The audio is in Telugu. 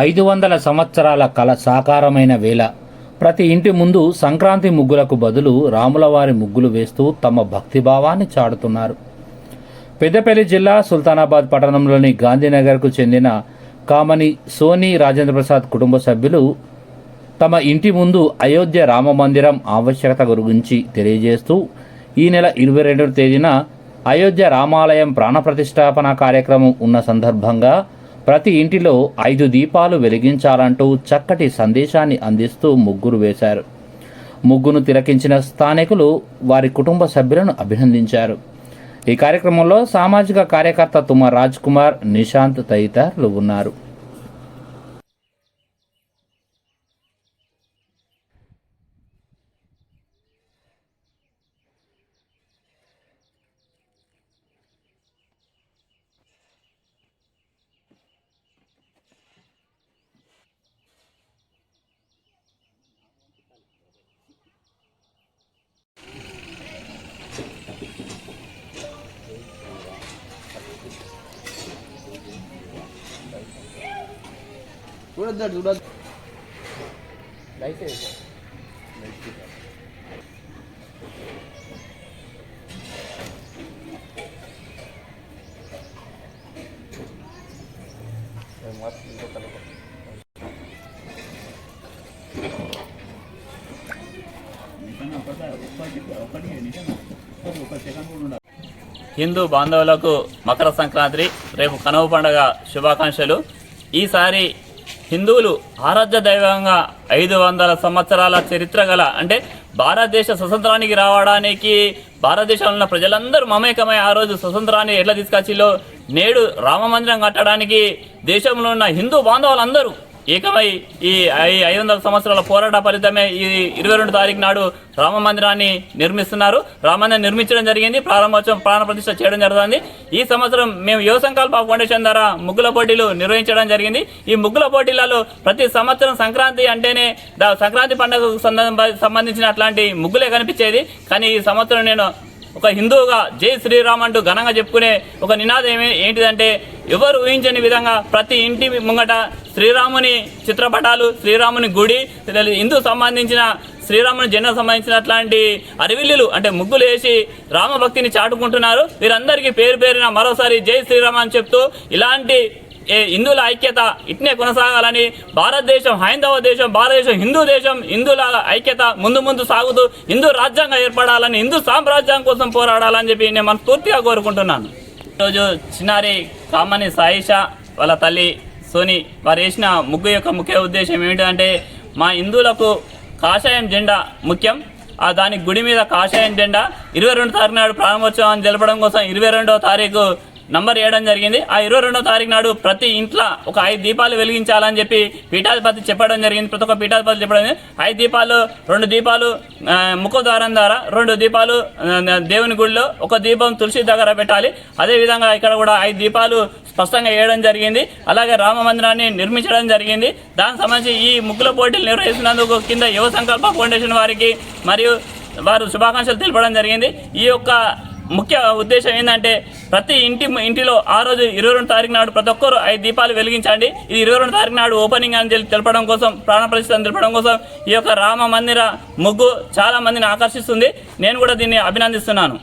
ఐదు వందల సంవత్సరాల కల సాకారమైన వేళ ప్రతి ఇంటి ముందు సంక్రాంతి ముగ్గులకు బదులు రాములవారి ముగ్గులు వేస్తూ తమ భక్తిభావాన్ని చాటుతున్నారు. పెద్దపల్లి జిల్లా సుల్తానాబాద్ పట్టణంలోని గాంధీనగర్కు చెందిన కామని సోని రాజేంద్ర ప్రసాద్ కుటుంబ సభ్యులు తమ ఇంటి ముందు అయోధ్య రామ మందిరం ఆవశ్యకత గురించి తెలియజేస్తూ ఈ నెల ఇరవై రెండవ తేదీన అయోధ్య రామాలయం ప్రాణప్రతిష్టాపన కార్యక్రమం ఉన్న సందర్భంగా ప్రతి ఇంటిలో ఐదు దీపాలు వెలిగించాలంటూ చక్కటి సందేశాన్ని అందిస్తూ ముగ్గురు వేశారు. ముగ్గును తిలకించిన స్థానికులు వారి కుటుంబ సభ్యులను అభినందించారు. ఈ కార్యక్రమంలో సామాజిక కార్యకర్త తుమ రాజ్ కుమార్ నిశాంత్ తదితరులు ఉన్నారు. చూడొద్దు చూడొద్దు. హిందూ బాంధవులకు మకర సంక్రాంతి రేపు కనుమ పండుగ శుభాకాంక్షలు. ఈసారి హిందువులు ఆరాధ్య దైవంగా ఐదు వందల సంవత్సరాల చరిత్ర గల అంటే భారతదేశ స్వతంత్రానికి రావడానికి భారతదేశంలో ఉన్న ప్రజలందరూ మమేకమై ఆ రోజు స్వతంత్రాన్ని ఎట్లా తీసుకొచ్చిలో నేడు రామ మందిరం కట్టడానికి దేశంలో ఉన్న హిందూ బాంధవులందరూ ఏకమై ఈ ఐదు వందల సంవత్సరాల పోరాట ఫలితమే ఈ ఇరవై రెండు తారీఖు నాడు రామ మందిరాన్ని నిర్మిస్తున్నారు. రామ మందిరం నిర్మించడం జరిగింది. ప్రారంభోత్సవం ప్రాణ చేయడం జరుగుతుంది. ఈ సంవత్సరం మేము యువ సంకల్ప ఫౌండేషన్ ద్వారా ముగ్గుల పోటీలు నిర్వహించడం జరిగింది. ఈ ముగ్గుల పోటీలలో ప్రతి సంవత్సరం సంక్రాంతి అంటేనే సంక్రాంతి పండుగకు సంబంధించిన అట్లాంటి ముగ్గులే కనిపించేది. కానీ ఈ సంవత్సరం నేను ఒక హిందువుగా జై శ్రీరామ్ అంటూ ఘనంగా చెప్పుకునే ఒక నినాదం ఏంటిదంటే ఎవరు ఊహించని విధంగా ప్రతి ఇంటి ముంగట శ్రీరాముని చిత్రపటాలు శ్రీరాముని గుడి హిందూ సంబంధించిన శ్రీరాముని జెండా సంబంధించిన అట్లాంటి అరివిల్లులు అంటే ముగ్గులు వేసి రామభక్తిని చాటుకుంటున్నారు. వీరందరికీ పేరు పేరిన మరోసారి జై శ్రీరామ్ అని చెప్తూ ఇలాంటి హిందువుల ఐక్యత ఇట్నే కొనసాగాలని భారతదేశం హైందవ దేశం భారతదేశం హిందూ దేశం హిందువుల ఐక్యత ముందు ముందు సాగుతూ హిందూ రాజ్యాంగం ఏర్పడాలని హిందూ సామ్రాజ్యం కోసం పోరాడాలని చెప్పి నేను మనస్ఫూర్తిగా కోరుకుంటున్నాను. ఈరోజు చిన్నారి కామని సాయిషా వాళ్ళ తల్లి సోని వారు వేసిన ముగ్గు యొక్క ముఖ్య ఉద్దేశం ఏమిటంటే మా హిందువులకు కాషాయం జెండా ముఖ్యం. ఆ దాని గుడి మీద కాషాయం జెండా ఇరవై రెండు తారీఖు నాడు ప్రారంభోత్సవాన్ని జరపడం కోసం ఇరవై రెండవ తారీఖు నంబర్ వేయడం జరిగింది. ఆ ఇరవై రెండో తారీఖు నాడు ప్రతి ఇంట్లో ఒక ఐదు దీపాలు వెలిగించాలని చెప్పి పీఠాధిపతి చెప్పడం జరిగింది. ప్రతి ఒక్క పీఠాధిపతి చెప్పడం ఐదు దీపాలు రెండు దీపాలు ముఖద్వారం ద్వారా రెండు దీపాలు దేవుని గుడిలో ఒక దీపం తులసి దగ్గర పెట్టాలి. అదేవిధంగా ఇక్కడ కూడా ఐదు దీపాలు స్పష్టంగా వేయడం జరిగింది. అలాగే రామ మందిరాన్ని నిర్మించడం జరిగింది. దానికి సంబంధించి ఈ ముగ్గుల పోటీలు నిర్వహిస్తున్నందుకు కింద యువ సంకల్ప ఫౌండేషన్ వారికి మరియు వారు శుభాకాంక్షలు తెలపడం జరిగింది. ఈ యొక్క ముఖ్య ఉద్దేశం ఏంటంటే ప్రతి ఇంటి ఇంటిలో ఆ రోజు ఇరవై రెండు తారీఖు నాడు ప్రతి ఒక్కరు ఐదు దీపాలు వెలిగించండి. ఇది ఇరవై రెండు తారీఖు నాడు ఓపెనింగ్ అని తెలపడం కోసం ప్రాణ తెలపడం కోసం ఈ యొక్క రామ మందిర ముగ్గు చాలా మందిని ఆకర్షిస్తుంది. నేను కూడా దీన్ని అభినందిస్తున్నాను.